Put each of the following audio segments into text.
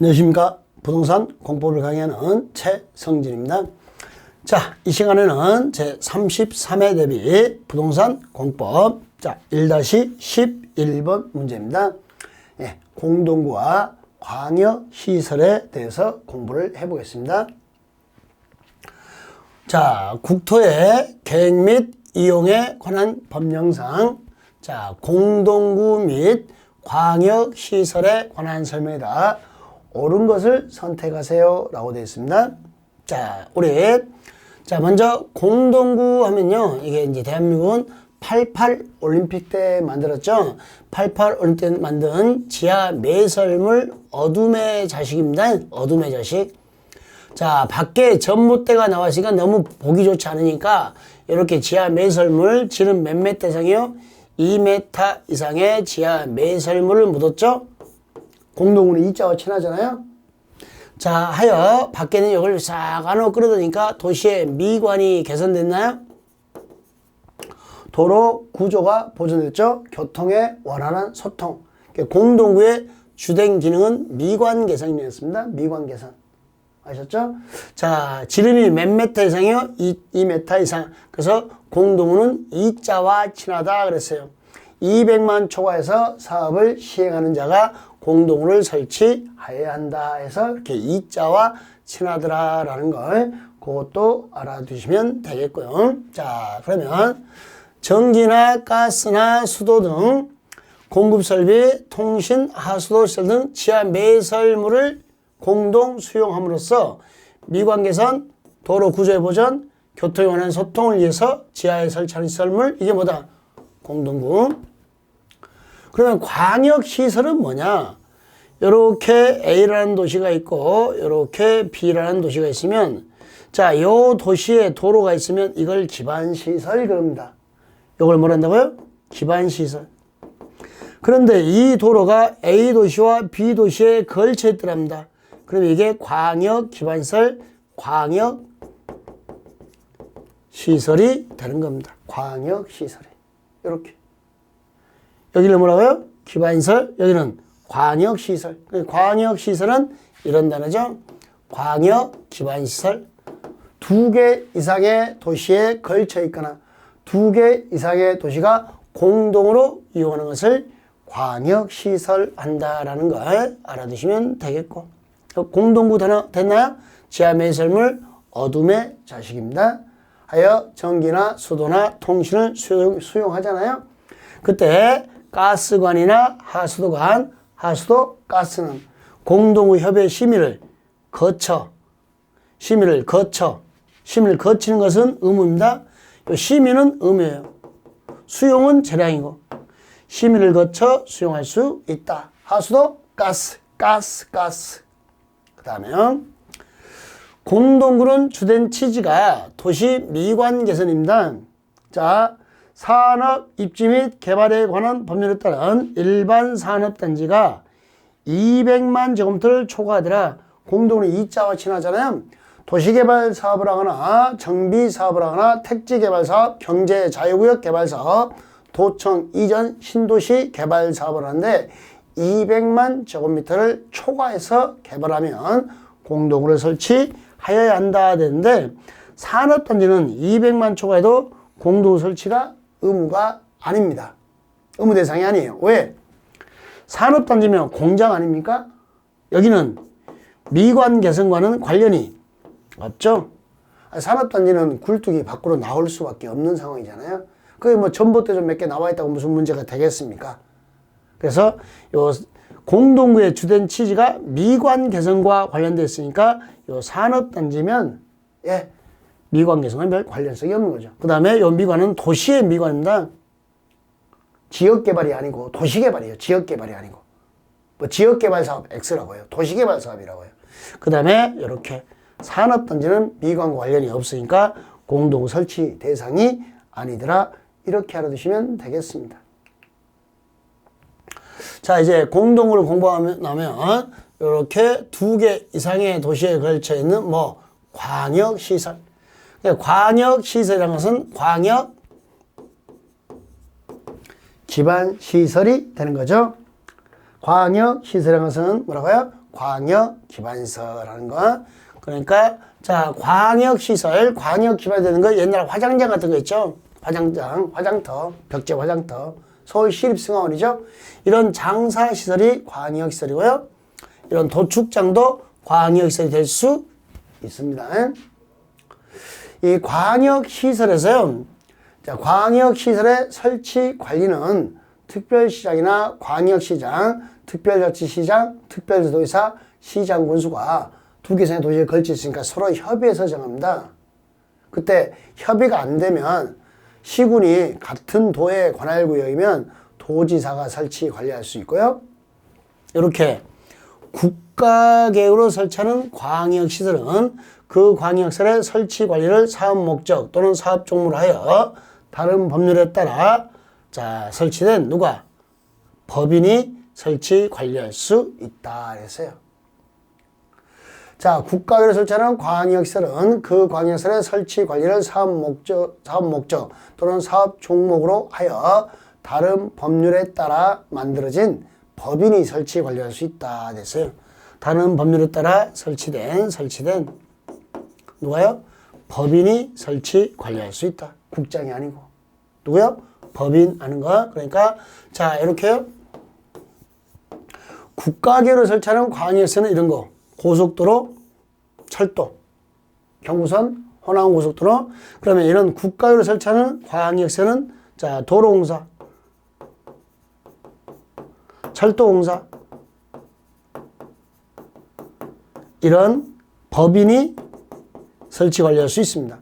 안녕하십니까. 부동산 공법을 강의하는 최성진입니다. 자, 이 시간에는 제 33회 대비 부동산 공법. 자, 1-11번 문제입니다. 예, 공동구와 광역 시설에 대해서 공부를 해 보겠습니다. 자, 국토의 계획 및 이용에 관한 법령상 자, 공동구 및 광역 시설에 관한 설명이다. 옳은 것을 선택하세요. 라고 되어 있습니다. 자, 우리 자, 먼저 공동구 하면요. 이게 이제 대한민국은 88 올림픽 때 만들었죠. 88 올림픽 때 만든 지하 매설물 어둠의 자식입니다. 어둠의 자식. 자, 밖에 전봇대가 나왔으니까 너무 보기 좋지 않으니까 이렇게 지하 매설물 지름 몇몇 대상이요? 2m 이상의 지하 매설물을 묻었죠? 공동으로 이자와 친하잖아요? 자, 하여 밖에는 이걸 싹 안으로 끌어들이니까 도시의 미관이 개선됐나요? 도로 구조가 보존됐죠? 교통의 원활한 소통. 공동구의 주된 기능은 미관 개선이었습니다. 미관 개선. 아셨죠? 자, 지름이 몇 메타 이상이요? 2, 2m 이상. 그래서 공동구는 이자와 친하다 그랬어요. 200만 초과해서 사업을 시행하는 자가 공동구를 설치하여야 한다 해서 이렇게 이자와 친하더라라는 걸 그것도 알아두시면 되겠고요. 자, 그러면 전기나 가스나 수도 등 공급 설비, 통신, 하수도 시설 등 지하 매설물을 공동 수용함으로써 미관 개선, 도로 구조의 보전, 교통에 관한 소통을 위해서 지하에 설치하는 시설물 이게 뭐다? 공동구. 그러면 광역 시설은 뭐냐? 이렇게 A라는 도시가 있고 이렇게 B라는 도시가 있으면 자, 요 도시에 도로가 있으면 이걸 기반 시설 그럽니다. 이걸 뭐란다고요? 기반 시설. 그런데 이 도로가 A 도시와 B 도시에 걸쳐 있더랍니다. 그럼 이게 광역 기반시설, 광역 시설이 되는 겁니다. 광역 시설이. 이렇게. 여기는 뭐라고요? 기반시설, 여기는 광역 시설. 광역 시설은 이런 단어죠. 광역 기반 시설. 두 개 이상의 도시에 걸쳐 있거나 두 개 이상의 도시가 공동으로 이용하는 것을 광역 시설 한다라는 걸 알아두시면 되겠고. 공동구 됐나요? 지하 매설물 어둠의 자식입니다. 하여 전기나 수도나 통신을 수용, 수용하잖아요. 그때 가스관이나 하수도관, 하수도 가스는 공동구 협의 심의를 거쳐 심의를 거쳐 심의를 거치는 것은 의무입니다. 심의는 의무예요. 수용은 재량이고 심의를 거쳐 수용할 수 있다. 하수도 가스, 가스, 가스. 그 다음에 공동구는 주된 취지가 도시 미관 개선입니다. 자, 산업 입지 및 개발에 관한 법률에 따른 일반 산업단지가 200만 제곱미터를 초과하더라. 공동은 이자와 친하잖아요. 도시개발 사업을 하거나 정비 사업을 하거나 택지개발 사업, 경제 자유구역 개발 사업, 도청 이전 신도시 개발 사업을 하는데 200만 제곱미터를 초과해서 개발하면 공동구를 설치하여야 한다 되는데 산업단지는 200만 초과해도 공동 설치가 의무가 아닙니다. 의무 대상이 아니에요. 왜? 산업 단지면 공장 아닙니까? 여기는 미관 개선과는 관련이 없죠? 산업 단지는 굴뚝이 밖으로 나올 수밖에 없는 상황이잖아요. 그게 뭐 전봇대 좀 몇 개 나와 있다고 무슨 문제가 되겠습니까? 그래서 요 공동구의 주된 취지가 미관 개선과 관련되어 있으니까 요 산업 단지면 예, 미관 개선과 별 관련성이 없는 거죠. 그 다음에 요 미관은 도시의 미관입니다. 지역개발이 아니고 도시개발이에요. 지역개발이 아니고. 뭐 지역개발 사업 X라고 해요. 도시개발 사업이라고 해요. 그 다음에 이렇게 산업단지는 미관과 관련이 없으니까 공동 설치 대상이 아니더라. 이렇게 알아두시면 되겠습니다. 자, 이제 공동구를 공부하면 이렇게 두 개 이상의 도시에 걸쳐 있는 뭐 광역 시설. 광역 시설이라는 것은 광역 기반 시설이 되는 거죠. 광역 시설이라는 것은 뭐라고요? 광역 기반서라는 거. 그러니까 자 광역 시설, 광역 기반 되는 거 옛날 화장장 같은 거 있죠? 화장장, 화장터, 벽제 화장터, 서울 시립승하원이죠. 이런 장사 시설이 광역 시설이고요. 이런 도축장도 광역 시설이 될 수 있습니다. 이 광역 시설에서요. 자, 광역 시설의 설치 관리는 특별시장이나 광역시장, 특별자치시장, 특별도의사, 시장 군수가 두 개 이상의 도시에 걸쳐 있으니까 서로 협의해서 정합니다. 그때 협의가 안 되면 시군이 같은 도의 관할구역이면 도지사가 설치 관리할 수 있고요. 이렇게 국가계획으로 설치하는 광역시설은 그 광역시설의 설치 관리를 사업 목적 또는 사업 종목으로 하여 다른 법률에 따라 자 설치된 누가 법인이 설치 관리할 수 있다 그랬어요. 자, 국가계획으로 설치하는 광역시설은 그 광역시설의 설치 관리를 사업 목적, 사업 목적 또는 사업 종목으로 하여 다른 법률에 따라 만들어진 법인이 설치 관리할 수 있다 됐어요. 다른 법률에 따라 설치된 설치된 누가요? 법인이 설치 관리할 수 있다. 국장이 아니고 누구요? 법인 거. 그러니까 자 이렇게요. 국가계로 설치하는 광역시는 이런 거 고속도로, 철도, 경부선, 호남고속도로. 그러면 이런 국가계로 설치하는 광역시는 자 도로공사, 철도공사 이런 법인이 설치 관리할 수 있습니다.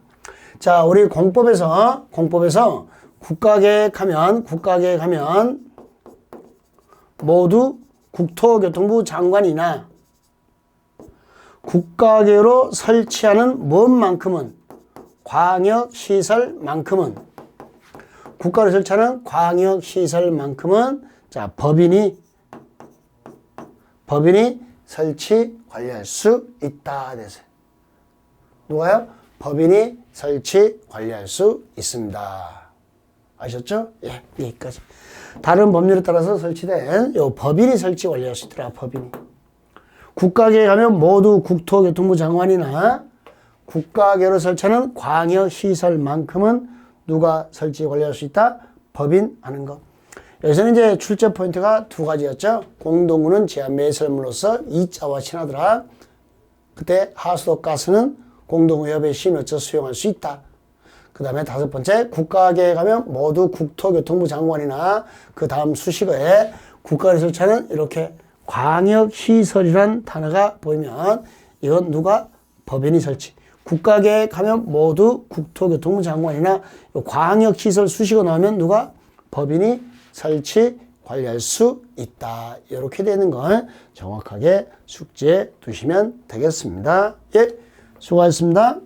자, 우리 공법에서 공법에서 국가계획하면 국가계획하면 모두 국토교통부 장관이나 국가계로 설치하는 뭔만큼은 광역시설만큼은 국가로 설치하는 광역시설만큼은 자 법인이 법인이 설치 관리할 수 있다 됐어요. 누가요? 법인이 설치 관리할 수 있습니다. 아셨죠? 예, 여기까지. 다른 법률에 따라서 설치된 요 법인이 설치 관리할 수 있더라, 법인이. 국가계획 하면 모두 국토교통부 장관이나 국가계로 설치하는 광역시설만큼은 누가 설치 관리할 수 있다? 법인 하는 것. 여기서는 이제 출제 포인트가 두 가지였죠. 공동구는 제한 매설물로서 이자와 친하더라. 그때 하수도 가스는 공동구협의 심의처 수용할 수 있다. 그 다음에 다섯 번째 국가계획 하면 모두 국토교통부 장관이나 그 다음 수식어에 국가를 설치하는 이렇게 광역시설이란 단어가 보이면 이건 누가 법인이 설치. 국가계획 하면 모두 국토교통부 장관이나 광역시설 수식어 나오면 누가 법인이 설치 관리할 수 있다. 이렇게 되는 걸 정확하게 숙지해 두시면 되겠습니다. 예, 수고하셨습니다.